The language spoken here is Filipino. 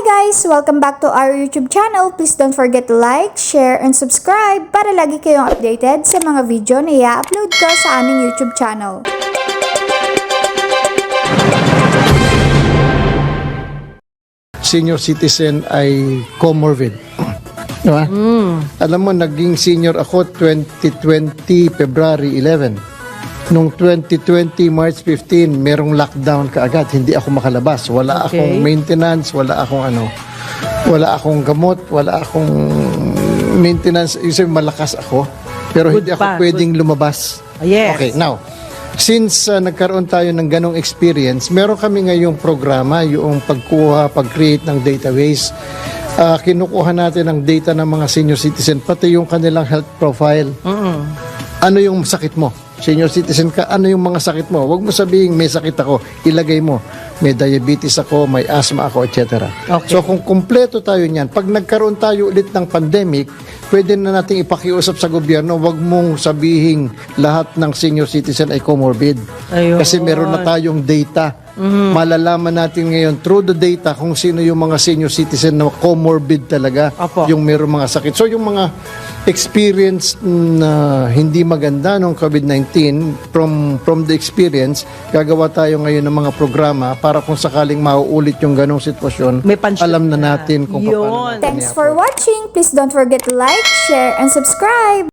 guys! Welcome back to our YouTube channel. Please don't forget to like, share, and subscribe para lagi kayong updated sa mga video na i-upload ko sa aming YouTube channel. senior citizen ay comorbid. Di ba? Alam mo, naging senior ako 2020 February 11. Nung 2020 March 15, merong lockdown kaagad. Hindi ako makalabas. Wala Okay. akong maintenance, wala akong ano, wala akong gamot, wala akong maintenance. Sabi, malakas ako. Pero Good hindi ako pa, pwedeng lumabas. Ah, yes. Okay, now, since uh, nagkaroon tayo ng ganong experience, meron kami ngayong programa, yung pagkuha, pag-create ng database. Uh, kinukuha natin ang data ng mga senior citizen, pati yung kanilang health profile. Ano yung sakit mo? Senior citizen ka, ano yung mga sakit mo? Huwag mo sabihin may sakit ako, ilagay mo. May diabetes ako, may asthma ako, etc. Okay. So kung kumpleto tayo niyan, pag nagkaroon tayo ulit ng pandemic, pwede na nating ipakiusap sa gobyerno, wag mong sabihin lahat ng senior citizen ay comorbid. Ayun. Kasi meron na tayong data. Malalaman natin ngayon through the data kung sino yung mga senior citizen na comorbid talaga, Apo. yung meron mga sakit. So yung mga experience na hindi maganda nung COVID-19 from from the experience, gagawa tayo ngayon ng mga programa para kung sakaling mauulit yung ganong sitwasyon, May pansyon alam na na. natin kung Yun. paano natin Thanks i-approach. for watching. Please don't forget to like, share, and subscribe.